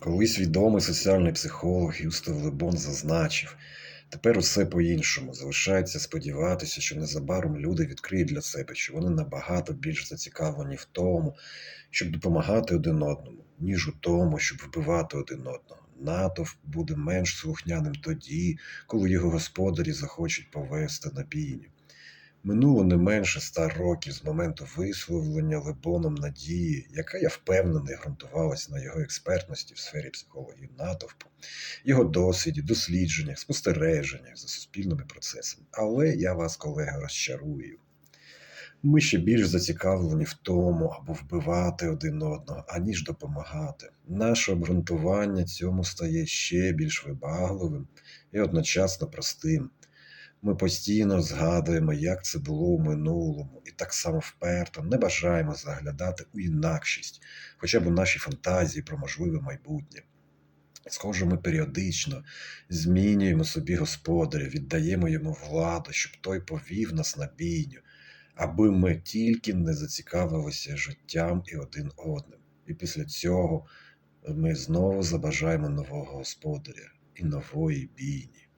Колись відомий соціальний психолог Юстав Лебон зазначив, тепер усе по-іншому. Залишається сподіватися, що незабаром люди відкриють для себе, що вони набагато більш зацікавлені в тому, щоб допомагати один одному, ніж у тому, щоб вбивати один одного. Натовп буде менш слухняним тоді, коли його господарі захочуть повести на бійню. Минуло не менше ста років з моменту висловлення Лебоном надії, яка, я впевнений, ґрунтувалась на його експертності в сфері психології натовпу, його досвіді, дослідженнях, спостереженнях за суспільними процесами. Але я вас, колега, розчарую. Ми ще більш зацікавлені в тому, аби вбивати один одного, аніж допомагати. Наше обґрунтування цьому стає ще більш вибагливим і одночасно простим. Ми постійно згадуємо, як це було у минулому, і так само вперто не бажаємо заглядати у інакшість, хоча б у нашій фантазії про можливе майбутнє. Схоже, ми періодично змінюємо собі господаря, віддаємо йому владу, щоб той повів нас на бійню, аби ми тільки не зацікавилися життям і один одним. І після цього ми знову забажаємо нового господаря і нової бійні.